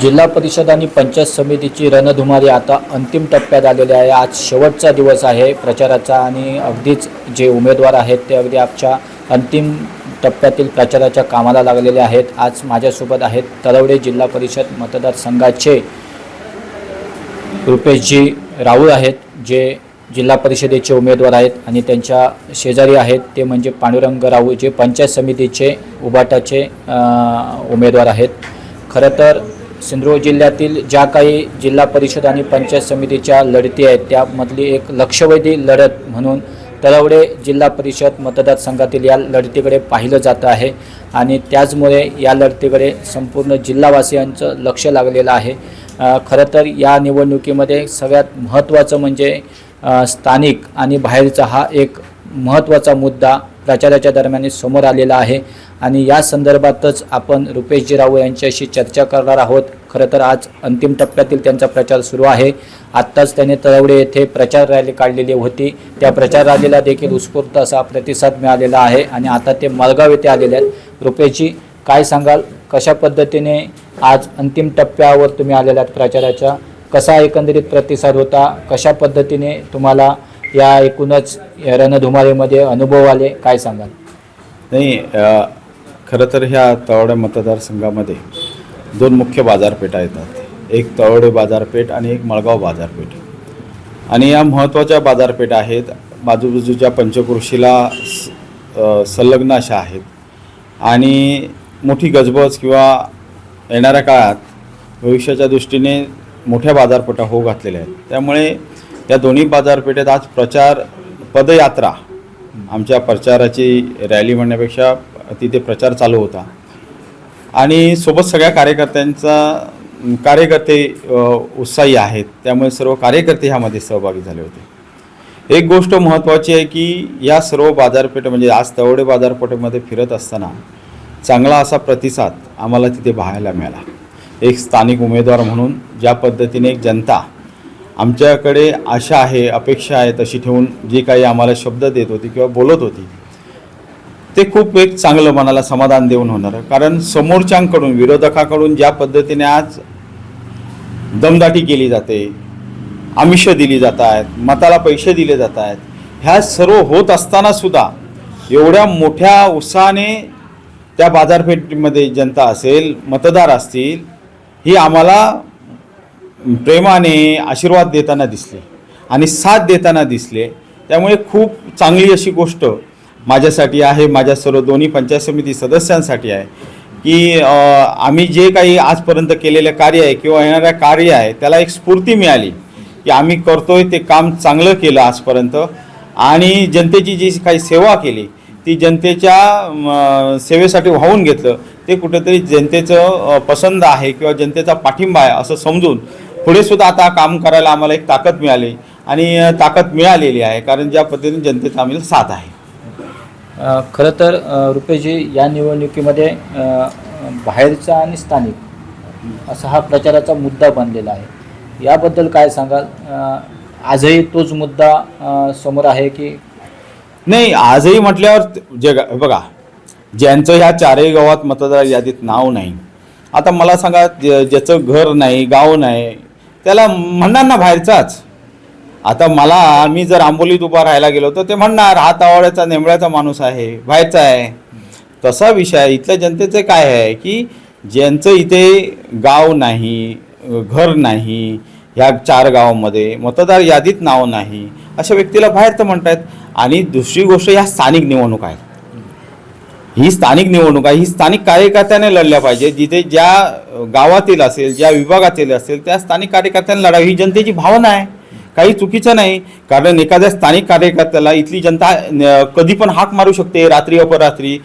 जिल्हा परिषद आणि पंचायत समितीची रणधुमारी आता अंतिम टप्प्यात आलेली आहे. आज शेवटचा दिवस आहे प्रचाराचा आणि अगदीच जे उमेदवार आहेत ते अगदी आमच्या अंतिम टप्प्यातील प्रचाराच्या कामाला लागलेले आहेत. आज माझ्यासोबत आहेत तलवडे जिल्हा परिषद मतदारसंघाचे रुपेशजी राऊळ आहेत जे जिल्हा परिषदेचे उमेदवार आहेत आणि त्यांच्या शेजारी आहेत. ते म्हणजे पांडुरंग राऊळ जे पंचायत समितीचे उबाटाचे उमेदवार आहेत. खरं तर सिंधुदुर्ग जिल्ह्यातील ज्या काही जिल्हा परिषद आणि पंचायत समितीच्या लढती आहेत त्यामधली एक लक्षवेधी लढत म्हणून तळवडे जिल्हा परिषद मतदारसंघातील या लढतीकडे पाहिलं जातं आहे. आणि त्याचमुळे या लढतीकडे संपूर्ण जिल्हावासियांचं लक्ष लागलेलं आहे. खरं तर या निवडणुकीमध्ये सगळ्यात महत्त्वाचं म्हणजे स्थानिक आणि बाहेरचा हा एक महत्त्वाचा मुद्दा प्रचाराच्या दरम्यान समोर आलेला आहे. आणि या संदर्भातच आपण रुपेशजी राऊ यांच्याशी चर्चा करणार आहोत. खरं तर आज अंतिम टप्प्यातील त्यांचा प्रचार सुरू आहे. आत्ताच त्याने तळवडे येथे प्रचार रॅली काढलेली होती. त्या प्रचार रॅलीला देखील उत्स्फूर्त असा प्रतिसाद मिळालेला आहे आणि आता ते मळगाव येथे आलेले आहेत. रुपेची काय सांगाल? कशा पद्धतीने आज अंतिम टप्प्यावर तुम्ही आलेल्या आहात प्रचाराच्या? कसा एकंदरीत प्रतिसाद होता? कशा पद्धतीने तुम्हाला या एकूणच रणधुमारीमध्ये अनुभव आले? काय सांगाल? नाही खरं तर ह्या तळवडे मतदारसंघामध्ये दोन मुख्य बाजारपेठा येतात. एक तळवडे बाजारपेठ आणि एक मळगाव बाजारपेठ. आणि या महत्त्वाच्या बाजारपेठा आहेत बाजूबाजूच्या पंचकृषीला स- संलग्न अशा आहेत. आणि मोठी गजबज किंवा येणाऱ्या काळात भविष्याच्या दृष्टीने मोठ्या बाजारपेठा होऊ घातलेल्या आहेत. त्यामुळे या दोन्ही बाजारपेठेत आज प्रचार पदयात्रा आमच्या प्रचाराची रॅली म्हणण्यापेक्षा तिथे प्रचार चालू होता. आणि सोबत सगळ्या कार्यकर्त्यांचा कार्यकर्ते उत्साही आहेत. त्यामुळे सर्व कार्यकर्ते ह्यामध्ये सहभागी झाले होते. एक गोष्ट महत्त्वाची आहे की या सर्व बाजारपेठ म्हणजे आज तवडे बाजारपेठेमध्ये फिरत असताना चांगला असा प्रतिसाद आम्हाला तिथे पाहायला मिळाला. एक स्थानिक उमेदवार म्हणून ज्या पद्धतीने एक जनता आमच्याकडे आशा आहे अपेक्षा आहे तशी ठेवून जे काही आम्हाला शब्द देत होती किंवा बोलत होती ते खूप एक चांगलं मनाला समाधान देऊन होणार कारण समोरच्यांकडून विरोधकाकडून ज्या पद्धतीने आज दमदाटी केली जाते आमिष दिली जात आहेत मताला पैसे दिले जात आहेत ह्या सर्व होत असताना सुद्धा एवढ्या मोठ्या उत्साहाने त्या बाजारपेठेमध्ये जनता असेल मतदार असतील ही आम्हाला प्रेमाने आशीर्वाद देताना दिसले आणि साथ देताना दिसले. त्यामुळे खूप चांगली अशी गोष्ट माझ्यासाठी आहे माझ्या सर्व दोन्ही पंचायत समिती सदस्यांसाठी आहे की आम्ही जे काही आजपर्यंत केलेलं कार्य आहे किंवा येणाऱ्या कार्य आहे त्याला एक स्फूर्ती मिळाली की आम्ही करतोय ते काम चांगलं केलं आजपर्यंत. आणि जनतेची जी काही सेवा केली ती जनतेच्या सेवेसाठी वाहून घेतलं ते कुठेतरी जनतेचं पसंद आहे किंवा जनतेचा पाठिंबा आहे असं समजून पुढेसुद्धा आता काम करायला आम्हाला एक ताकद मिळाली. आणि ताकद मिळालेली आहे कारण ज्या पद्धतीने जनतेचा आम्हाला साथ आहे. खरं तर अ, रुपेशजी या निवडणुकीमध्ये बाहेरचा आणि स्थानिक असा हा प्रचाराचा मुद्दा बनलेला आहे. याबद्दल काय सांगाल? आजही तोच मुद्दा समोर आहे की नाही आजही म्हटल्यावर जे बघा ज्यांचं ह्या चारही गावात मतदार यादीत नाव नाही. आता मला सांगा ज्याचं घर नाही गाव नाही त्याला म्हणणार ना बाहेरचाच. आता मला मी जर आंबोलीत उभा राहायला गेलो तर ते म्हणणार हा तावड्याचा नेमळ्याचा माणूस आहे बाहेरचा आहे. तसा विषय इथल्या जनतेचं काय आहे की ज्यांचं इथे गाव नाही घर नाही ह्या चार गावामध्ये मतदार यादीत नाव नाही अशा व्यक्तीला बाहेर तर आहेत आणि दुसरी गोष्ट ह्या स्थानिक निवडणूक आहेत. ही स्थानिक निवडणूक आहे ही स्थानिक कार्यकर्त्याने लढल्या पाहिजे. जिथे ज्या गावातील असेल ज्या विभागातील असेल त्या स्थानिक कार्यकर्त्यांनी लढावी ही जनतेची भावना आहे. काही चुकीचं नाही. कारण एखाद्या स्थानिक कार्यकर्त्याला इथली जनता कधी पण हाक मारू शकते रात्री अपरात्री.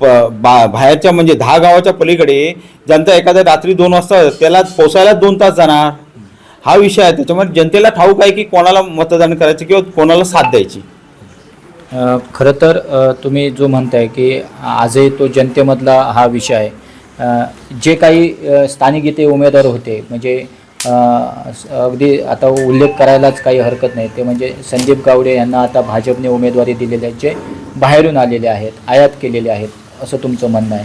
प बा बाहेरच्या म्हणजे दहा गावाच्या पलीकडे जनता एखाद्या रात्री दोन वाजता त्याला पोचायला दोन तास जाणार. हा विषय आहे. त्याच्यामुळे जनतेला ठाऊक आहे की कोणाला मतदान करायचं किंवा कोणाला साथ द्यायची. खरं तर तुम्ही जो म्हणताय की आजही तो जनतेमधला हा विषय आहे. जे काही स्थानिक इथे उमेदवार होते म्हणजे अगदी आता उल्लेख करायलाच काही हरकत नाही. ते म्हणजे संदीप गावडे यांना आता भाजपने उमेदवारी दिलेली आहे जे बाहेरून आलेले आहेत आयात केलेले आहेत असं तुमचं म्हणणं आहे.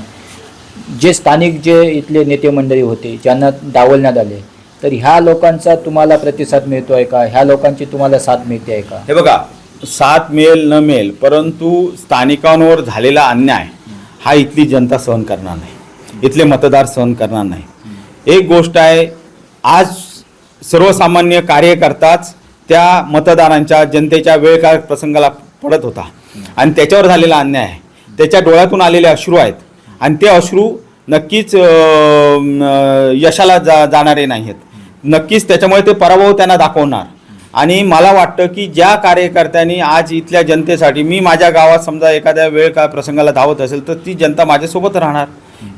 जे स्थानिक जे इथले नेते मंडळी होते ज्यांना डावलण्यात आले तर ह्या लोकांचा तुम्हाला प्रतिसाद मिळतो आहे का? ह्या लोकांची तुम्हाला साथ मिळते आहे का? हे बघा साथ मिळेल न मिळेल परंतु स्थानिकांवर झालेला अन्याय हा इथली जनता सहन करणार नाही. इथले मतदार सहन करणार नाही. एक गोष्ट आहे आज सर्वसामान्य कार्यकर्ताच त्या मतदारांच्या जनतेच्या वेळ काळ प्रसंगाला पडत होता. आणि त्याच्यावर झालेला अन्याय आहे. त्याच्या डोळ्यातून आलेले अश्रू आहेत. आणि ते अश्रू नक्कीच यशाला जा जाणारे नाही आहेत नक्कीच त्याच्यामुळे ते पराभव त्यांना दाखवणार. आणि मला वाटतं की ज्या कार्यकर्त्यांनी आज इथल्या जनतेसाठी मी माझ्या गावात समजा एखाद्या वेळ का प्रसंगाला धावत असेल तर ती जनता माझ्यासोबत राहणार.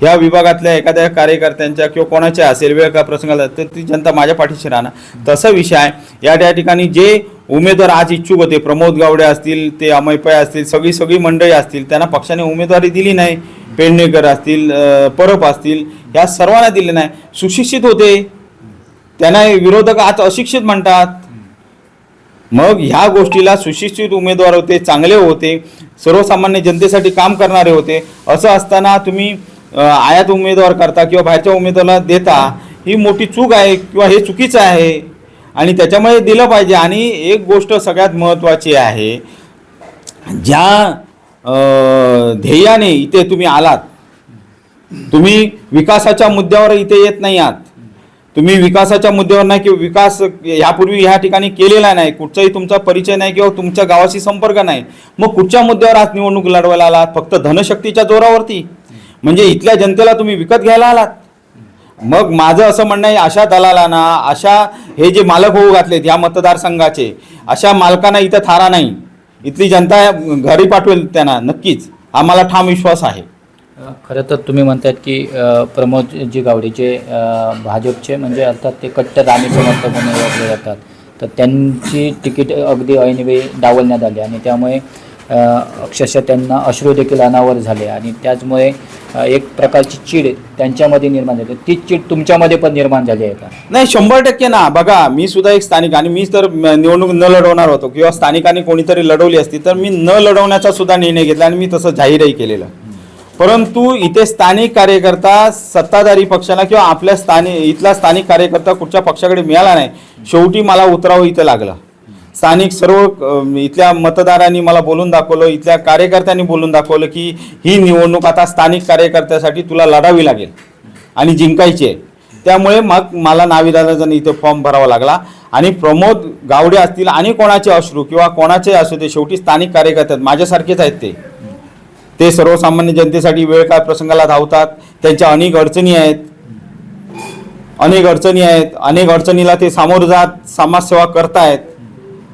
ह्या विभागातल्या एखाद्या कार्यकर्त्यांच्या किंवा कोणाच्या असेल वेळ का प्रसंगाला तर ती जनता माझ्या पाठीशी राहणार. तसा विषय आहे. या त्या ठिकाणी जे उमेदवार आज इच्छुक होते प्रमोद गावडे असतील ते अमयपय असतील सगळी सगळी मंडळी असतील त्यांना पक्षाने उमेदवारी दिली नाही. पेडणेकर असतील परब असतील या सर्वांना दिले नाही. सुशिक्षित होते. त्यांना विरोधक आज अशिक्षित म्हणतात. मग ह्या गोष्टीला सुशिक्षित उमेदवार होते चांगले होते सर्वसामान्य जनतेसाठी काम करणारे होते. असं असताना तुम्ही आयात उमेदवार करता किंवा बाहेरच्या उमेदवाराला देता ही मोठी चूक आहे किंवा हे चुकीचं आहे आणि त्याच्यामुळे दिलं पाहिजे. आणि एक गोष्ट सगळ्यात महत्त्वाची आहे ज्या ध्येयाने इथे तुम्ही आलात तुम्ही विकासाच्या मुद्द्यावर इथे येत नाही आहात. तुम्ही विकासाच्या मुद्द्यावर नाही किंवा विकास यापूर्वी ह्या ठिकाणी केलेला नाही. कुठचाही तुमचा परिचय नाही किंवा तुमच्या गावाशी संपर्क नाही. मग कुठच्या मुद्द्यावर आज निवडणूक लढवायला आलात? फक्त धनशक्तीच्या जोरावरती? म्हणजे इथल्या जनतेला तुम्ही विकत घ्यायला आलात. मग माझं असं म्हणणं आहे अशा दलालांना अशा हे जे मालक होऊ घातलेत या मतदारसंघाचे अशा मालकांना इथं थारा नाही. इथली जनता घरी पाठवेल त्यांना नक्कीच. आम्हाला ठाम विश्वास आहे. खरं तर तुम्ही म्हणतात की प्रमोदजी गावडे जे भाजपचे म्हणजे अर्थात ते कट्टर राणी समर्थक म्हणून ओळखले जातात. तर त्यांची तिकीट अगदी ऐनवेळी डावलण्यात आली आणि त्यामुळे अक्षरशः त्यांना अश्रू देखील अनावर झाले. आणि त्याचमुळे एक प्रकारची चीड त्यांच्यामध्ये निर्माण झाली. ती चीड तुमच्यामध्ये पण निर्माण झाली आहे का? नाही शंभर टक्के ना. बघा मी सुद्धा एक स्थानिक आणि मी तर निवडणूक न लढवणार होतो किंवा स्थानिकांनी कोणीतरी लढवली असती तर मी न लढवण्याचा सुद्धा निर्णय घेतला आणि मी तसं जाहीरही केलेलं. परंतु इथे स्थानिक कार्यकर्ता सत्ताधारी पक्षाला किंवा आपल्या स्थानिक इथला स्थानिक कार्यकर्ता कुठच्या पक्षाकडे मिळाला नाही शेवटी मला उतरावं इथं लागलं. स्थानिक सर्व इथल्या मतदारांनी मला बोलून दाखवलं इथल्या कार्यकर्त्यांनी बोलून दाखवलं की ही निवडणूक आता स्थानिक कार्यकर्त्यासाठी तुला लढावी लागेल आणि जिंकायची आहे. त्यामुळे मग मला नाविलाजाने इथे फॉर्म भरावा लागला आणि प्रमोद गावडे असतील आणि कोणाचे अश्रू किंवा कोणाचे असू ते शेवटी स्थानिक कार्यकर्ते माझ्यासारखेच आहेत ते. ते सर्वसामान्य जनतेसाठी वेळ काळ प्रसंगाला धावतात. त्यांच्या अनेक अडचणी आहेत. अनेक अडचणी आहेत. अनेक अडचणीला ते सामोरं जात समाजसेवा करतायत.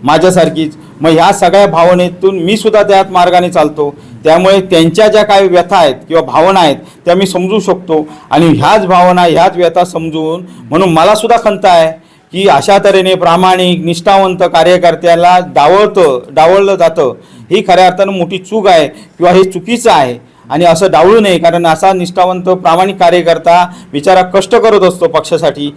माझ्यासारखीच. मग ह्या सगळ्या भावनेतून मी सुद्धा त्यात मार्गाने चालतो. त्यामुळे त्यांच्या ज्या काही व्यथा आहेत किंवा भावना आहेत त्या मी समजू शकतो. आणि ह्याच भावना ह्याच व्यथा समजून म्हणून मला सुद्धा खंत आहे की अशा तऱ्हेने प्रामाणिक निष्ठावंत कार्यकर्त्याला डावळतं डावळलं जातं. ही खऱ्या अर्थानं मोठी चूक आहे किंवा हे चुकीचं आहे. आणि असं डावळू नये कारण असा निष्ठावंत प्रामाणिक कार्यकर्ता विचारा कष्ट करत असतो पक्षासाठी.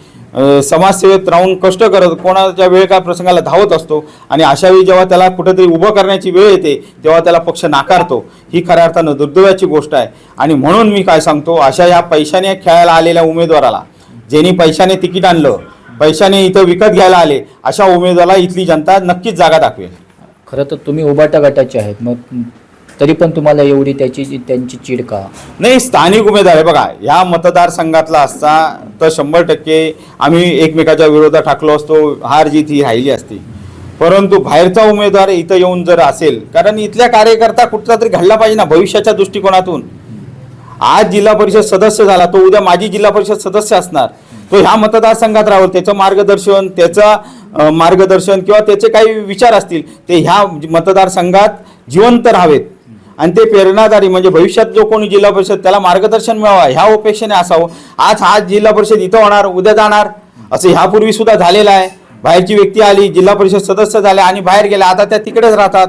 समाजसेवेत राहून कष्ट करत कोणाच्या वेळ काय प्रसंगाला धावत असतो आणि अशावेळी जेव्हा त्याला कुठेतरी उभं करण्याची वेळ येते तेव्हा त्याला पक्ष नाकारतो. ही खऱ्या अर्थानं दुर्दैवाची गोष्ट आहे. आणि म्हणून मी काय सांगतो अशा या पैशाने खेळायला आलेल्या उमेदवाराला ज्यांनी पैशाने तिकीट आणलं पैशाने इथं विकत घ्यायला आले अशा उमेदवाराला इथली जनता नक्कीच जागा दाखवेल. खरं तर तुम्ही उबाटा गटाचे आहेत. मग तरी पण तुम्हाला एवढी त्याची त्यांची चीड का? नाही स्थानिक उमेदवार आहे बघा. ह्या मतदारसंघातला असता तर शंभर टक्के आम्ही एकमेकाच्या विरोधात टाकलो असतो हार जीत ही राहिली असती. परंतु बाहेरचा उमेदवार इथं येऊन जर असेल कारण इथल्या कार्यकर्ता कुठला तरी घडला पाहिजे ना भविष्याच्या दृष्टिकोनातून. आज जिल्हा परिषद सदस्य झाला तो उद्या माझी जिल्हा परिषद सदस्य असणार. तो ह्या मतदारसंघात राहून त्याचं मार्गदर्शन त्याचं मार्गदर्शन किंवा त्याचे काही विचार असतील ते ह्या मतदारसंघात जिवंत राहावेत. आणि ते प्रेरणादारी म्हणजे भविष्यात जो कोणी जिल्हा परिषद त्याला मार्गदर्शन मिळावा ह्या अपेक्षेने असावं. आज आज जिल्हा परिषद इथं होणार उद्या जाणार. असं ह्यापूर्वी सुद्धा झालेलं आहे. बाहेरची व्यक्ती आली जिल्हा परिषद सदस्य झाल्या आणि बाहेर गेल्या आता त्या तिकडेच राहतात.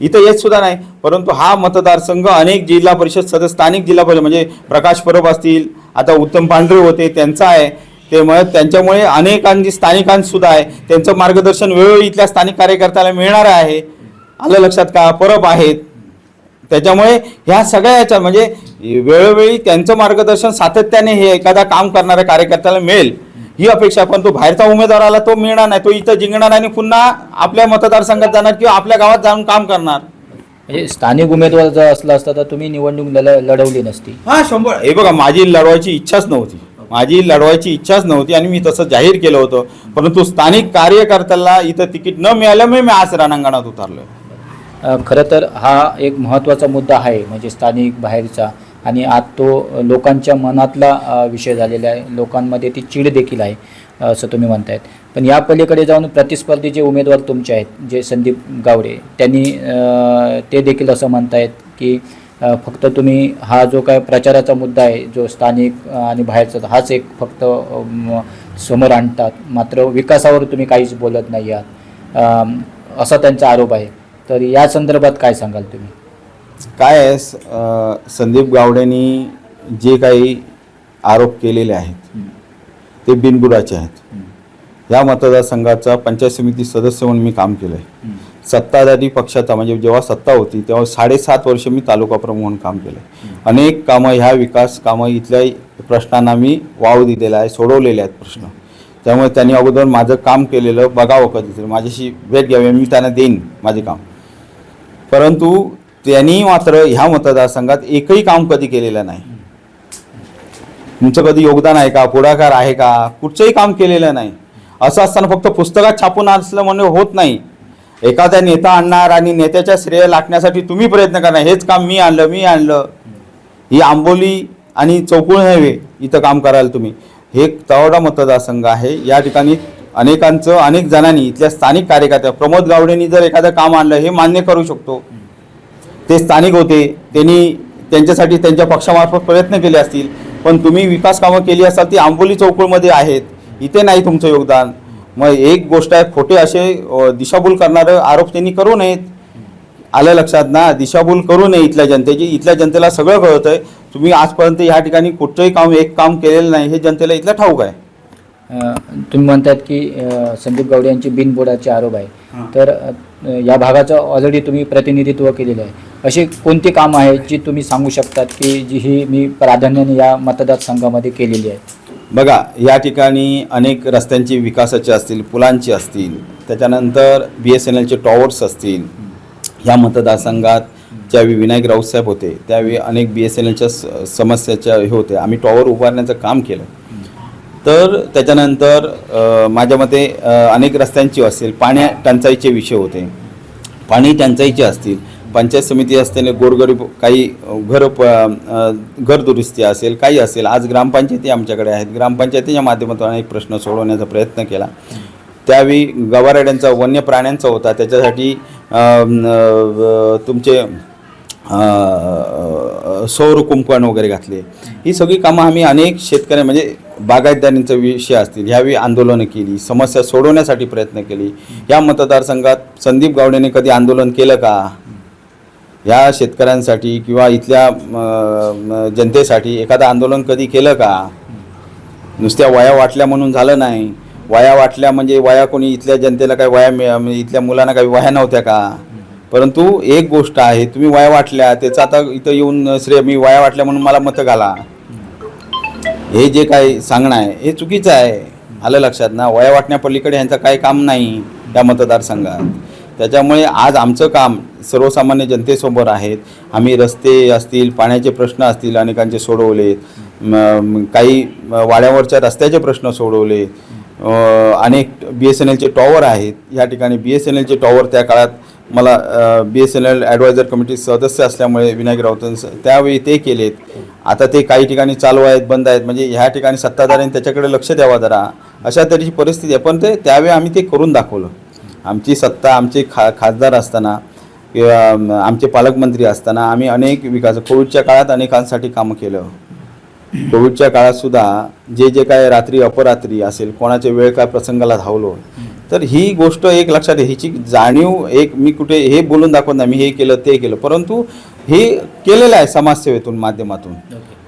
इथं येत सुद्धा नाही. परंतु हा मतदारसंघ अनेक जिल्हा परिषद सदस्य स्थानिक जिल्हा परिषद म्हणजे प्रकाश परब असतील आता उत्तम पांढरे होते त्यांचा आहे. ते मग त्यांच्यामुळे अनेकांची स्थानिकांसुद्धा आहे. त्यांचं मार्गदर्शन वेळोवेळी इथल्या स्थानिक कार्यकर्त्याला मिळणार आहे. आलं लक्षात का? परब आहेत. त्याच्यामुळे ह्या सगळ्या याच्या म्हणजे वेळोवेळी त्यांचं मार्गदर्शन सातत्याने हे एखादा काम करणाऱ्या कार्यकर्त्याला मिळेल. ही अपेक्षा. पण तो बाहेरचा उमेदवार आला तो मिळणार नाही. तो इथं जिंकणार आणि पुन्हा आपल्या मतदारसंघात जाणार किंवा आपल्या गावात जाऊन काम करणार. म्हणजे स्थानिक उमेदवार जर असला असता तर तुम्ही निवडणूक लढ- लढवली नसती. हा शंभर. हे बघा माझी लढवायची इच्छाच नव्हती. माझी लढवायची इच्छाच नव्हती आणि मी तसं जाहीर केलं होतं. परंतु स्थानिक कार्यकर्त्याला इथं तिकीट न मिळाल्यामुळे मी आज रणांगणात उतरलोय. अ, खरं तर हा एक महत्त्वाचा मुद्दा आहे म्हणजे स्थानिक बाहेरचा. आणि आज तो लोकांच्या मनातला विषय झालेला आहे. लोकांमध्ये ती चीड देखील आहे असं तुम्ही म्हणतायत. पण या पलीकडे जाऊन प्रतिस्पर्धी जे उमेदवार तुमचे आहेत जे संदीप गावडे त्यांनी ते देखील असं म्हणतायत की फक्त तुम्ही हा जो काय प्रचाराचा मुद्दा आहे जो स्थानिक आणि बाहेरचा हाच एक फक्त समोर आणतात. मात्र विकासावर तुम्ही काहीच बोलत नाही आहात. असा त्यांचा आरोप आहे. तर या संदर्भात काय सांगाल तुम्ही? काय आहे स- अं, संदीप गावडेंनी जे काही आरोप केलेले आहेत ते बिनबुडाचे आहेत. या मतदारसंघाचा पंचायत समिती सदस्य म्हणून मी काम केलं आहे सत्ताधारी पक्षाचा म्हणजे जेव्हा सत्ता होती तेव्हा साडेसात वर्ष मी तालुका प्रमुख म्हणून काम केलं अनेक कामं ह्या विकास कामं इथल्या प्रश्नांना मी वाव दिलेला आहे सोडवलेले आहेत प्रश्न. त्यामुळे त्यांनी अगोदर माझं काम केलेलं बघावं कधीतरी. माझ्याशी भेट घ्यावी मी त्यांना देईन माझे काम. परंतु त्यांनी मात्र ह्या मतदारसंघात एकही काम कधी केलेलं नाही. तुमचं कधी योगदान आहे का? पुढाकार आहे का? कुठचंही काम केलेलं नाही. असं असताना फक्त पुस्तकात छापून असलं म्हणजे होत नाही. एखादा नेता आणणार आणि नेत्याच्या श्रेय लाटण्यासाठी तुम्ही प्रयत्न करणार हेच काम मी आणलं मी आणलं. ही आंबोली आणि चौकुळ नव्हे इथं काम कराल तुम्ही. हे तवडा मतदारसंघ आहे. या ठिकाणी अनेकांचं अनेक जणांनी इथल्या स्थानिक कार्यकर्त्या प्रमोद गावडेंनी जर एखादं काम आणलं हे मान्य करू शकतो. ते स्थानिक होते त्यांनी त्यांच्यासाठी त्यांच्या पक्षामार्फत प्रयत्न केले असतील पण तुम्ही विकास कामं केली असाल ती आंबोली चौकुळमध्ये आहेत इथे नाही तुमचं योगदान. मग एक गोष्ट आहे खोटे असे दिशाभूल करणारे आरोप त्यांनी करू नयेत. आलं लक्षात ना दिशाभूल करू नये इथल्या जनतेची इथल्या जनतेला सगळं कळतं आहे तुम्ही आजपर्यंत या ठिकाणी कुठचंही काम एक काम केलेलं नाही हे जनतेला इथलं ठाऊक आहे. तुम्ही म्हणतात की संदीप गावडे यांची बिनबुडाचे आरोप आहे. तर या भागाचं ऑलरेडी तुम्ही प्रतिनिधित्व केलेलं आहे. अशी कोणती कामं आहेत जी तुम्ही सांगू शकतात की जी ही मी प्राधान्याने या मतदारसंघामध्ये केलेली आहे? बघा या ठिकाणी अनेक रस्त्यांची विकासाचे असतील पुलांची असतील त्याच्यानंतर बी एस एन एलचे टॉवर्स असतील. ह्या मतदारसंघात ज्यावेळी विनायक राऊतसाहेब होते. त्यावेळी अनेक बी एस एन एलच्या समस्याच्या हे होते. आम्ही टॉवर उभारण्याचं काम केलं. तर त्याच्यानंतर माझ्या मते अनेक रस्त्यांची असतील पाण्या टंचाईचे विषय होते. पाणी टंचाईचे असतील पंचायत समिती असताना गोरगरीब काही घर प घर दुरुस्ती असेल काही असेल आज ग्रामपंचायती आमच्याकडे आहेत. ग्रामपंचायतीच्या माध्यमातून अनेक प्रश्न सोडवण्याचा प्रयत्न केला. त्यावेळी गवारेड्यांचा वन्य प्राण्यांचा होता. त्याच्यासाठी तुमचे सौर कुंपण वगैरे घातले. ही सगळी कामं आम्ही अनेक शेतकऱ्या म्हणजे बागायतदारींचा विषय असतील ह्यावेळी आंदोलनं केली समस्या सोडवण्यासाठी प्रयत्न केली. या मतदारसंघात संदीप गावडेने कधी आंदोलन केलं का? या शेतकऱ्यांसाठी किंवा इथल्या जनतेसाठी एखादं आंदोलन कधी केलं का? नुसत्या वया वाटल्या म्हणून झालं नाही. वया वाटल्या म्हणजे वया कोणी इथल्या जनतेला काही वया मिळ म्हणजे इथल्या मुलांना काही वया नव्हत्या का? परंतु एक गोष्ट आहे तुम्ही वया वाटल्या त्याचं आता इथं येऊन श्रेय मी वया वाटल्या म्हणून मला मतं घाला. हे जे काही सांगणं आहे हे चुकीचं आहे. आलं लक्षात ना? वया वाटण्यापलीकडे यांचं ह्यांचं काही काम नाही या मतदारसंघात. त्याच्यामुळे आज आमचं काम सर्वसामान्य जनतेसमोर आहेत आम्ही रस्ते असतील पाण्याचे प्रश्न असतील अनेकांचे सोडवले काही वाड्यावरच्या रस्त्याचे प्रश्न सोडवले अनेक बी एस एन एलचे टॉवर आहेत. या ठिकाणी बी एस एन एलचे टॉवर त्या काळात मला B S N L advisor committee सदस्य असल्यामुळे विनायक राऊतांनी त्यावेळी ते केलेत. आता ते काही ठिकाणी चालू आहेत बंद आहेत म्हणजे ह्या ठिकाणी सत्ताधाऱ्यांनी त्याच्याकडे लक्ष द्यावा जरा. अशा तऱ्हेची परिस्थिती आहे. पण ते त्यावेळी आम्ही ते करून दाखवलं. आमची सत्ता आमचे खा खासदार असताना किंवा आमचे पालकमंत्री असताना आम्ही अनेक विकास कोविडच्या काळात अनेकांसाठी कामं केलं. कोविडच्या काळातसुद्धा जे जे काय रात्री अपरात्री असेल कोणाच्या वेळ काय प्रसंगाला धावलो तर ही गोष्ट एक लक्षात आहे. हिची जाणीव एक मी कुठे हे बोलून दाखवत नाही मी हे केलं ते केलं. परंतु हे केलेलं आहे समाजसेवेतून माध्यमातून.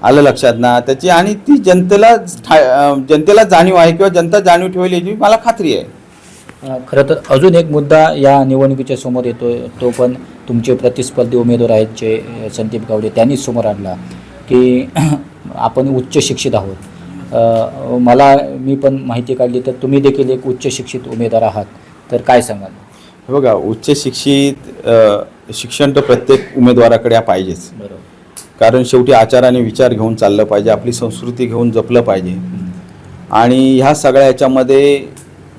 आलं लक्षात ना? त्याची आणि ती जनतेला जनतेला जाणीव आहे किंवा जनता जाणीव ठेवली याची मला खात्री आहे. खरं तर अजून एक मुद्दा या निवडणुकीच्या समोर येतो तो पण तुमचे प्रतिस्पर्धी उमेदवार आहेत जे संदीप गावडे त्यांनीच समोर आणला की आपण उच्च शिक्षित आहोत. मला मी पण माहिती काढली तर तुम्ही देखील एक उच्च शिक्षित उमेदवार आहात. तर काय सांगाल? हे बघा उच्च शिक्षित शिक्षण तर प्रत्येक उमेदवाराकडे पाहिजेच. बरोबर. कारण शेवटी आचार आणि विचार घेऊन चाललं पाहिजे आपली संस्कृती घेऊन जपलं पाहिजे. आणि ह्या सगळ्या ह्याच्यामध्ये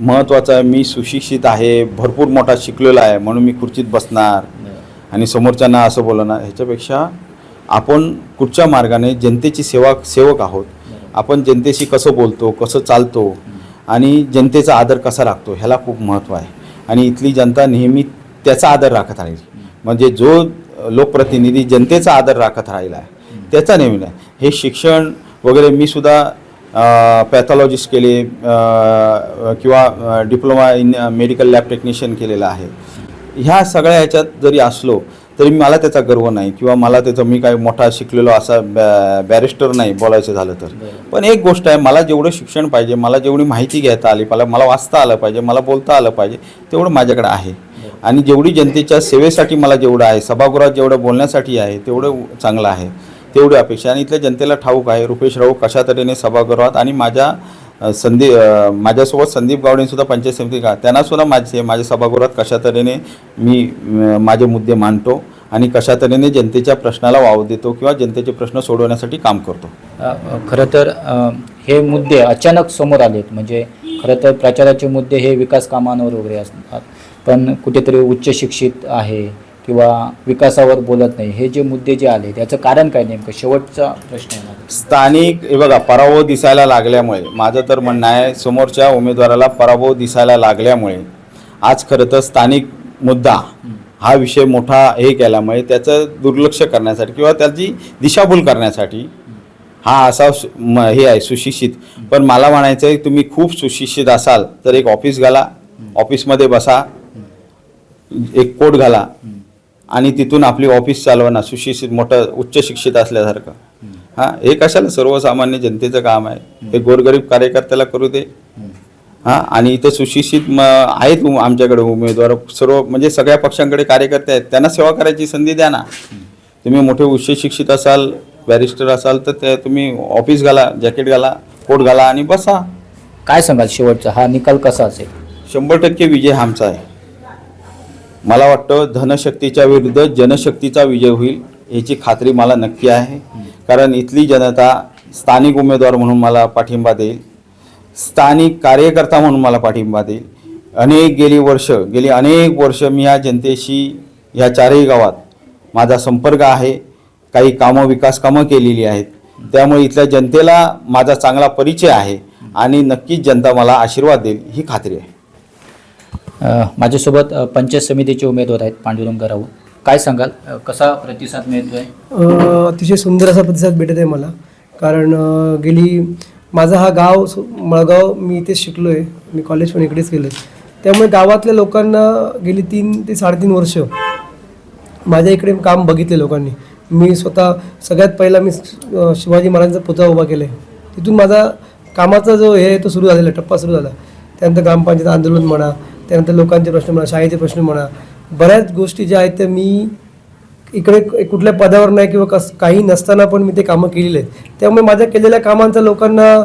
महत्त्वाचं आहे मी सुशिक्षित आहे भरपूर मोठा शिकलेला आहे म्हणून मी खुर्चीत बसणार. आणि समोरच्यांना असं बोलणार ह्याच्यापेक्षा आपण कुठच्या मार्गाने जनतेची सेवा सेवक आहोत आपण जनतेशी कसं बोलतो कसं चालतो आणि जनतेचा आदर कसा राखतो ह्याला खूप महत्त्व आहे. आणि इथली जनता नेहमी त्याचा आदर राखत राहील. म्हणजे जो लोकप्रतिनिधी जनतेचा आदर राखत राहिला आहे त्याचा नेहमी नाही. हे शिक्षण वगैरे मी सुद्धा पॅथॉलॉजिस्ट केले किंवा diploma in medical lab technician केलेला आहे. ह्या सगळ्या ह्याच्यात जरी असलो तरी मला त्याचा गर्व नाही किंवा मला त्याचं मी काय मोठा शिकलेलो असा बॅ बॅरिस्टर नाही बोलायचं झालं तर. पण एक गोष्ट आहे मला जेवढं शिक्षण पाहिजे मला जेवढी माहिती घेता आली मला मला वाचता आलं पाहिजे मला बोलता आलं पाहिजे तेवढं माझ्याकडे आहे. आणि जेवढी जनतेच्या सेवेसाठी मला जेवढं आहे सभागृहात जेवढं बोलण्यासाठी आहे तेवढं चांगलं आहे तेवढी अपेक्षा. आणि इथल्या जनतेला ठाऊक आहे रुपेश राऊ कशा तऱ्हेने सभागृहात आणि माझ्या संदीप माझ्यासोबत संदीप गावडेंसुद्धा पंचायत समिती का त्यांनासुद्धा माझे माझ्या सभागृहात कशा तऱ्हेने मी माझे मुद्दे मांडतो. आणि कशा तऱ्हेने जनतेच्या प्रश्नाला वाव देतो किंवा जनतेचे प्रश्न सोडवण्यासाठी काम करतो. खरं तर हे मुद्दे अचानक समोर आलेत. म्हणजे खरं तर प्रचाराचे मुद्दे हे विकास कामांवर वगैरे असतात. पण कुठेतरी उच्च शिक्षित आहे किंवा विकासावर बोलत नाही. हे जे मुद्दे जे आले त्याचं कारण काय नेमकं? शेवटचा प्रश्न आहे माझा. स्थानिक हे बघा पराभव दिसायला लागल्यामुळे माझं तर म्हणणं आहे समोरच्या उमेदवाराला पराभव दिसायला लागल्यामुळे आज खरं तर स्थानिक मुद्दा हा विषय मोठा हे केल्यामुळे त्याचं दुर्लक्ष करण्यासाठी किंवा त्याची दिशाभूल करण्यासाठी हा असा म- हे आहे सुशिक्षित. पण मला म्हणायचं आहे तुम्ही खूप सुशिक्षित असाल तर एक ऑफिस घाला. ऑफिसमध्ये बसा. एक कोट घाला. आणि तिथून आपली ऑफिस चालवणं सुशिक्षित मोठं उच्च शिक्षित असल्यासारखं. हां हे कशाला सर्वसामान्य जनतेचं काम आहे? हे गोरगरीब कार्यकर्त्याला करू दे. हां आणि इथं सुशिक्षित म आहेत आमच्याकडे उमेदवार. सर्व म्हणजे सगळ्या पक्षांकडे कार्यकर्ते आहेत. त्यांना सेवा करायची संधी द्या ना. तुम्ही मोठे उच्च शिक्षित असाल बॅरिस्टर असाल तर ते तुम्ही ऑफिस घाला जॅकेट घाला कोट घाला आणि बसा. काय सांगाल शेवटचा? हा निकाल कसा असेल? शंभर टक्के विजय हा आमचा आहे. मला वाटतं धनशक्तीच्या विरुद्ध जनशक्तीचा विजय होईल याची खात्री मला नक्की आहे. कारण इथली जनता स्थानिक उमेदवार म्हणून मला पाठिंबा देईल. स्थानिक कार्यकर्ता म्हणून मला पाठिंबा देईल. अनेक गेली वर्ष गेली अनेक वर्ष मी या जनतेशी ह्या चारही गावात माझा संपर्क आहे. काही कामं विकास कामं केलेली आहेत. त्यामुळे इथल्या जनतेला माझा चांगला परिचय आहे आणि नक्कीच जनता मला आशीर्वाद देईल ही खात्री आहे. माझ्यासोबत पंचायत समितीचे उमेदवार आहेत पांडुरंग राऊत. काय सांगाल? कसा प्रतिसाद मिळतोय? अ, अतिशय सुंदर असा प्रतिसाद भेटत आहे मला. कारण गेली माझा हा गाव सु- मळगाव मी इथेच शिकलो आहे मी कॉलेज पण इकडेच केलं त्यामुळे गावातल्या लोकांना गेली तीन ते साडेतीन वर्ष माझ्या इकडे काम बघितले लोकांनी. मी स्वतः सगळ्यात पहिला मी शिवाजी महाराजांचा पुतळा उभा केला आहे तिथून माझा कामाचा जो हे तो सुरू झालेला टप्पा सुरू झाला. त्यानंतर ग्रामपंचायत आंदोलन म्हणा त्यानंतर लोकांचे प्रश्न म्हणा शाळेचे प्रश्न म्हणा. बऱ्याच गोष्टी ज्या आहेत त्या मी इकडे कुठल्या पदावर नाही किंवा कस काही नसताना पण मी ते कामं केलेली आहेत. त्यामुळे माझ्या केलेल्या कामांचा लोकांना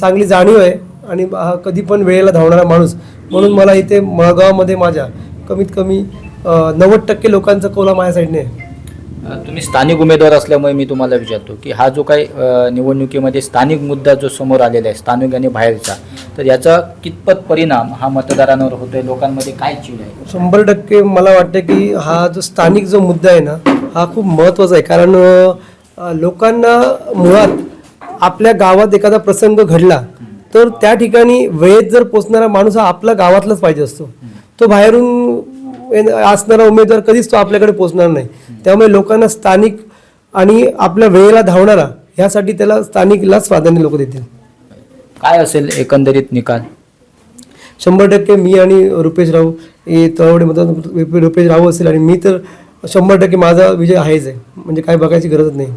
चांगली जाणीव आहे आणि हा कधी पण वेळेला धावणारा माणूस. म्हणून मला इथे मळगावमध्ये माझ्या कमीत कमी नव्वद टक्के लोकांचा कोला माझ्या साईडने आहे. तुम्ही स्थानिक उमेदवार असल्यामुळे मी तुम्हाला विचारतो की हा जो काही निवडणुकीमध्ये स्थानिक मुद्दा जो समोर आलेला आहे स्थानिक आणि बाहेरचा तर याचा कितपत परिणाम हा मतदारांवर होतोय? लोकांमध्ये काय चीड आहे? शंभर टक्के मला वाटतं की हा जो स्थानिक जो मुद्दा आहे ना हा खूप महत्त्वाचा आहे. कारण लोकांना मुळात आपल्या गावात एखादा प्रसंग घडला तर त्या ठिकाणी वेळेत जर पोचणारा माणूस हा आपल्या गावातलाच पाहिजे असतो. तो बाहेरून असणारा उमेदवार कधीच तो आपल्याकडे पोचणार नाही. त्यामुळे लोकांना स्थानिक आणि आपल्या वेळेला धावणारा ह्यासाठी त्याला स्थानिकलाच प्राधान्य लोक देतील. काय असेल एकंदरीत निकाल? शंभर टक्के मी आणि रुपेश राव हे तळवडे रुपेश राव असेल आणि मी तर शंभर टक्के माझा विजय आहेच आहे. म्हणजे काय बघायची गरजच नाही.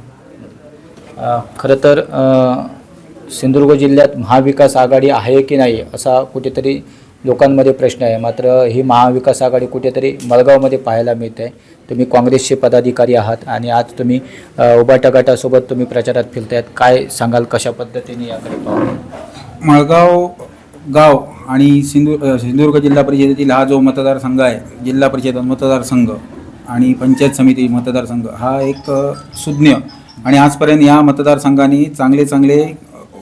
खरं तर सिंधुदुर्ग जिल्ह्यात महाविकास आघाडी आहे की नाही असा कुठेतरी लोकांमध्ये प्रश्न आहे. मात्र ही महाविकास आघाडी कुठेतरी मळगावमध्ये पाहायला मिळते. आहे तुम्ही काँग्रेसचे पदाधिकारी आहात आणि आज तुम्ही अ, गटासोबत तुम्ही प्रचारात फिरतायत. काय सांगाल कशा पद्धतीने याकडे पाहू? मळगाव गाव आणि सिंधू सिंधुदुर्ग जिल्हा परिषदेतील हा जो मतदारसंघ आहे जिल्हा परिषद मतदारसंघ आणि पंचायत समिती मतदारसंघ हा एक सुज्ञ आणि आजपर्यंत या मतदारसंघाने चांगले चांगले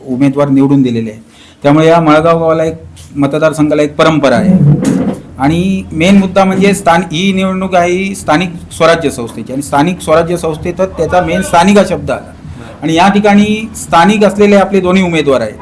उमेदवार निवडून दिलेले आहे त्यामुळे या मळगाव गावाला एक मतदारसंघाला एक परंपरा आहे. आणि मेन मुद्दा म्हणजे स्थान ही निवडणूक आहे ही स्थानिक स्वराज्य संस्थेची. आणि स्थानिक स्वराज्य संस्थेतच त्याचा मेन स्थानिक हा शब्द आला. आणि या ठिकाणी स्थानिक असलेले आपले दोन्ही उमेदवार आहेत.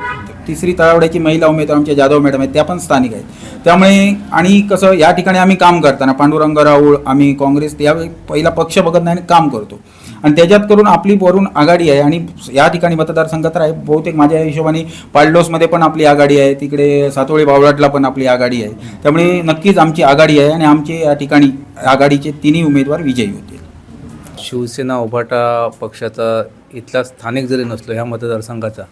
तिसरी तळावड्याची महिला उमेदवार आमच्या जाधव मॅडम आहेत त्या पण स्थानिक आहेत. त्यामुळे आणि कसं या ठिकाणी आम्ही काम करताना पांडुरंग राऊळ आम्ही काँग्रेस यावेळी पहिला पक्ष बघत नाही आणि काम करतो. आणि त्याच्यात करून आपली वरून आघाडी आहे. आणि या ठिकाणी मतदारसंघात तर आहे. बहुतेक माझ्या हिशोबाने पाळडोसमध्ये पण आपली आघाडी आहे. तिकडे सातोळी बावळाटला पण आपली आघाडी आहे. त्यामुळे नक्कीच आमची आघाडी आहे आणि आमचे या ठिकाणी आघाडीचे तिन्ही उमेदवार विजयी होतील. शिवसेना उभाटा पक्षाचा इथला स्थानिक जरी नसलो ह्या मतदारसंघाचा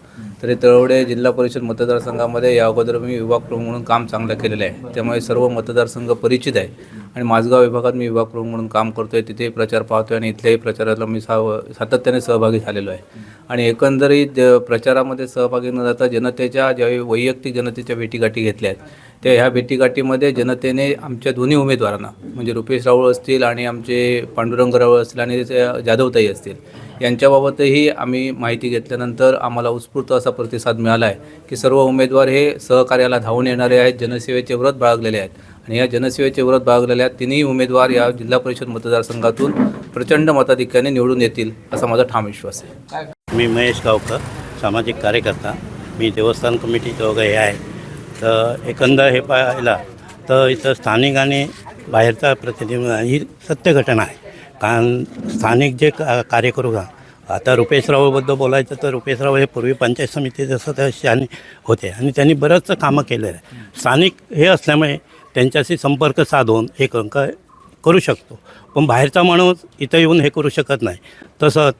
तरी तळवडे जिल्हा परिषद मतदारसंघामध्ये या अगोदर मी विभाग प्रमुख म्हणून काम चांगलं केलेलं आहे. त्यामुळे सर्व मतदारसंघ परिचित आहे. आणि माझगाव विभागात मी विभाग प्रमुख म्हणून काम करतो आहे तिथेही प्रचार पाहतो आहे आणि इथल्याही प्रचाराला मी साव सातत्याने सहभागी झालेलो आहे. आणि एकंदरीत प्रचारामध्ये सहभागी न जाता जनतेच्या ज्यावेळी वैयक्तिक जनतेच्या भेटीगाठी घेतल्या आहेत त्या ह्या भेटीगाठीमध्ये जनतेने आमच्या दोन्ही उमेदवारांना म्हणजे रुपेश राऊळ असतील आणि आमचे पांडुरंग राऊळ असतील आणि जाधवताई असतील यांच्याबाबतही आम्ही माहिती घेतल्यानंतर आम्हाला उत्स्फूर्त असा प्रतिसाद मिळाला आहे की सर्व उमेदवार हे सहकार्याला धावून येणारे आहेत जनसेवेचे व्रत बाळगलेले आहेत. आणि या जनसेवेचे व्रत बाळगलेल्या तिन्ही उमेदवार या जिल्हा परिषद मतदारसंघातून प्रचंड मताधिक्याने निवडून येतील असा माझा ठाम विश्वास आहे. मी महेश गावकर सामाजिक कार्यकर्ता. मी देवस्थान कमिटीचं वगैरे आहे. तर एकंदर हे पाहायला तर इथं स्थानिक आणि बाहेरचा प्रतिनिधी ही सत्य घटना आहे. कारण स्थानिक जे का कार्यकर्ते का आता रुपेशरावबद्दल बोलायचं तर रुपेशराव हे पूर्वी पंचायत समितीचे सदस्य आणि होते आणि त्यांनी बरंचसं कामं केलेलं आहे स्थानिक हे असल्यामुळे त्यांच्याशी संपर्क साधून हे अंक करू शकतो. पण बाहेरचा माणूस इथं येऊन हे करू शकत नाही. तसंच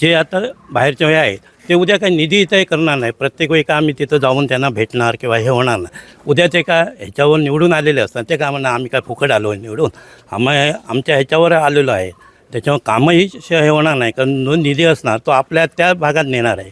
जे आता बाहेरचे हे आहेत ते उद्या काही निधी इथं हे करणार नाही. प्रत्येक वेळी का आम्ही तिथं जाऊन त्यांना भेटणार किंवा हे होणार नाही. उद्या ते का ह्याच्यावर निवडून आलेले असतात ते का म्हणणार आम्ही काय फुकट आलो आहे निवडून. आम्ही आमच्या ह्याच्यावर आलेलो आहे. त्याच्यामुळे कामही हे होणार नाही. कारण जो निधी असणार तो आपल्या त्या भागात नेणार आहे.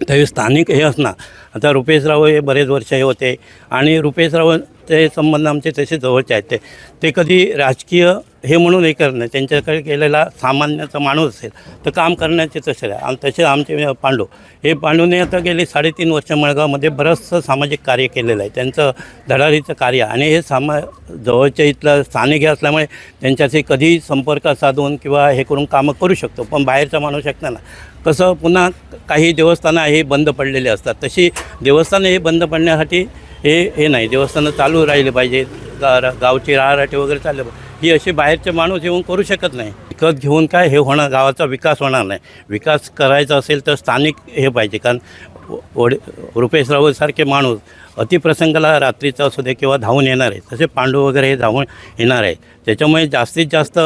त्यावेळी स्थानिक हे असणार. आता रुपेशराव हे बरेच वर्ष हे होते आणि रुपेशरावचे संबंध आमचे तसे जवळचे आहेत. ते ते कधी राजकीय हे म्हणून हे करणं त्यांच्याकडे केलेला सामान्याचा माणूस असेल तर काम करण्याचे तसे आणि तसे आमचे पांडू. हे पांडूने आता गेले साडेतीन वर्ष मळगावमध्ये बरंचसं सामाजिक कार्य केलेलं आहे. त्यांचं धडारीचं कार्य. आणि हे सामा जवळच्या इथलं स्थानिक हे असल्यामुळे त्यांच्याशी कधी संपर्क साधून किंवा हे करून कामं करू शकतो. पण बाहेरचा माणूस शकणार ना कसं पुन्हा काही देवस्थानं हे बंद पडलेले असतात. तशी देवस्थानं हे बंद पडण्यासाठी हे हे नाही. देवस्थानं चालू राहिले पाहिजे गा गावची राहराटी वगैरे चालले पाहिजे. ही असे बाहेरचे माणूस येऊन करू शकत नाही. विकत घेऊन काय हे होणार? गावाचा विकास होणार नाही. विकास करायचा असेल तर स्थानिक हे पाहिजे. कारण वडे रुपेश रावसारखे माणूस अतिप्रसंगाला रात्रीचा असू दे किंवा धावून येणार आहे तसे पांडू वगैरे हे धावून येणार आहे त्याच्यामुळे जास्तीत जास्त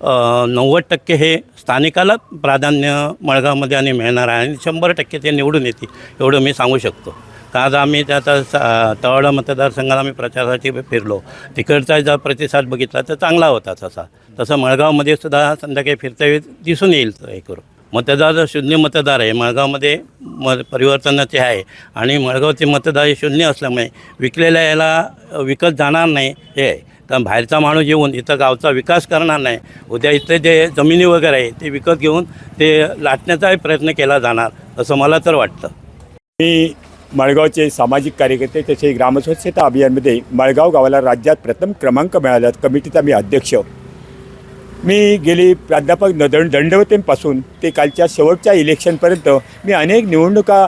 नव्वद टक्के हे स्थानिकाला प्राधान्य मळगावमध्ये आणि मिळणार आहे आणि शंभर टक्के ते निवडून येतील एवढं मी सांगू शकतो. का आज आम्ही त्या आता सा मतदारसंघाला आम्ही प्रचारासाठी फिरलो. तिकडचा जर प्रतिसाद बघितला तर चांगला होता तसा. तसं मळगावमध्ये सुद्धा संध्याकाळी फिरता दिसून येईल हे करू मतदार शून्य मतदार आहे. मळगावमध्ये म परिवर्तनाचे आहे. आणि मळगावचे मतदार हे शून्य असल्यामुळे विकलेल्या याला विकत जाणार नाही हे आहे. कारण बाहेरचा माणूस येऊन इथं गावचा विकास करणार नाही. उद्या इथे जे जमिनी वगैरे आहे ते विकत घेऊन ते लाटण्याचाही प्रयत्न केला जाणार असं मला तर वाटतं. मी मळगावचे सामाजिक कार्यकर्ते तसे ग्रामस्वच्छता अभियानमध्ये मळगाव गावाला राज्यात प्रथम क्रमांक मिळाला कमिटीचा मी अध्यक्ष. मी गेली प्राध्यापक नदन दंडवतेपासून ते कालच्या शेवटच्या इलेक्शनपर्यंत मी अनेक निवडणुका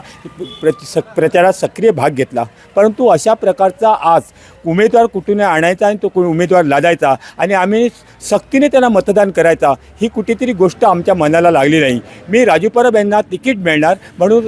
प्रति स प्रचारात सक्रिय भाग घेतला. परंतु अशा प्रकारचा आज उमेदवार कुठून आणायचा आणि तो कोणी उमेदवार लादायचा आणि आम्ही सक्तीने त्यांना मतदान करायचा ही कुठेतरी गोष्ट आमच्या मनाला लागली नाही. मी राजू परब यांना तिकीट मिळणार म्हणून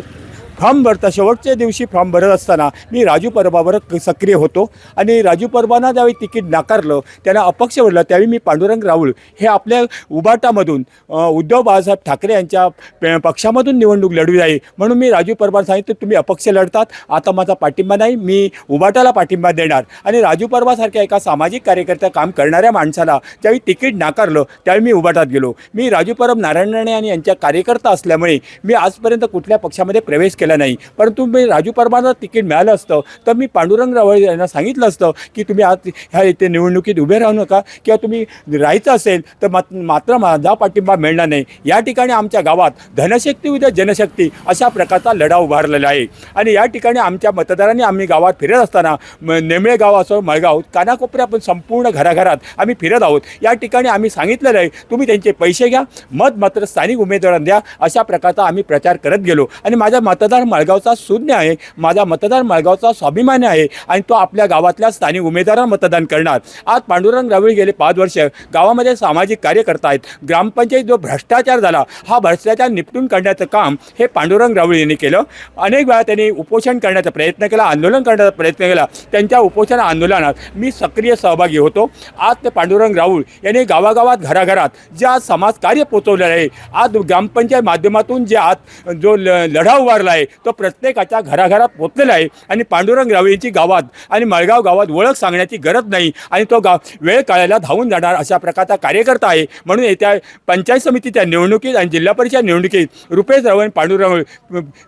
फॉर्म भरता शेवटच्या दिवशी फॉर्म भरत असताना मी राजू परबावर क- सक्रिय होतो. आणि राजू परबांना ज्यावेळी तिकीट नाकारलं त्यांना अपक्ष भरलं त्यावेळी मी पांडुरंग राऊळ हे आपल्या उबाटामधून उद्धव बाळासाहेब ठाकरे यांच्या प- पक्षामधून निवडणूक लढवी आहे. म्हणून मी राजू परबार सांगितलं तुम्ही अपक्ष लढतात आता माझा पाठिंबा नाही मी उबाटाला पाठिंबा देणार. आणि राजू परबासारख्या एका सामाजिक कार्यकर्त्या काम करणाऱ्या माणसाला ज्यावेळी तिकीट नाकारलं त्यावेळी मी उबाटात गेलो. मी राजू परब नारायण राणे आणि यांच्या कार्यकर्ता असल्यामुळे मी आजपर्यंत कुठल्या पक्षामध्ये प्रवेश केला केला नाही. परंतु मी राजू परबांना तिकीट मिळालं असतं तर मी पांडुरंग रावळ यांना सांगितलं असतं की तुम्ही आज ह्या इथे निवडणुकीत उभे राहू नका किंवा तुम्ही राहायचं असेल तर मात मात्र माझा पाठिंबा मिळणार नाही. या ठिकाणी आमच्या गावात धनशक्ती उद्या जनशक्ती अशा प्रकारचा लढा उभारलेला आहे. आणि या ठिकाणी आमच्या मतदारांनी आम्ही गावात फिरत असताना नेमळे गाव असो मळगाव कानाकोपऱ्या पण संपूर्ण घराघरात आम्ही फिरत आहोत. या ठिकाणी आम्ही सांगितलेलं आहे तुम्ही त्यांचे पैसे घ्या मत मात्र स्थानिक उमेदवारांना द्या अशा प्रकारचा आम्ही प्रचार करत गेलो. आणि माझ्या मतदार माळगावचा शून्य आहे. माझा मतदार माळगावचा स्वाभिमान आहे आणि तो आपल्या गावातल्या स्थानिक उमेदवारांना मतदान करणार. आज पांडुरंग रावळी गेले पाच वर्ष गावामध्ये सामाजिक कार्य करतायत ग्रामपंचायत जो भ्रष्टाचार झाला हा भ्रष्टाचार निपटून काढण्याचं काम हे पांडुरंग रावळी यांनी केलं. अनेक वेळा त्यांनी उपोषण करण्याचा प्रयत्न केला आंदोलन करण्याचा प्रयत्न केला. त्यांच्या उपोषण आंदोलनात मी सक्रिय सहभागी होतो. आज ते पांडुरंग राऊळ यांनी गावागावात घराघरात जे आज समाजकार्य पोचवलेलं आहे आज ग्रामपंचायत माध्यमातून जे आज जो ल लढा उभारला आहे तो प्रत्येकाच्या घराघरात पोचलेला आहे. आणि पांडुरंग रावळींची गावात आणि मळगाव गावात ओळख सांगण्याची गरज नाही. आणि तो गाव वेळ काळायला धावून जाणार अशा प्रकारचा कार्यकर्ता आहे. म्हणून येत्या पंचायत समितीच्या निवडणुकीत आणि जिल्हा परिषद निवडणुकीत रुपेश रावळ पांडुरंग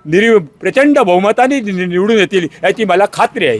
निरी प्रचंड बहुमताने निवडून येतील याची मला खात्री आहे.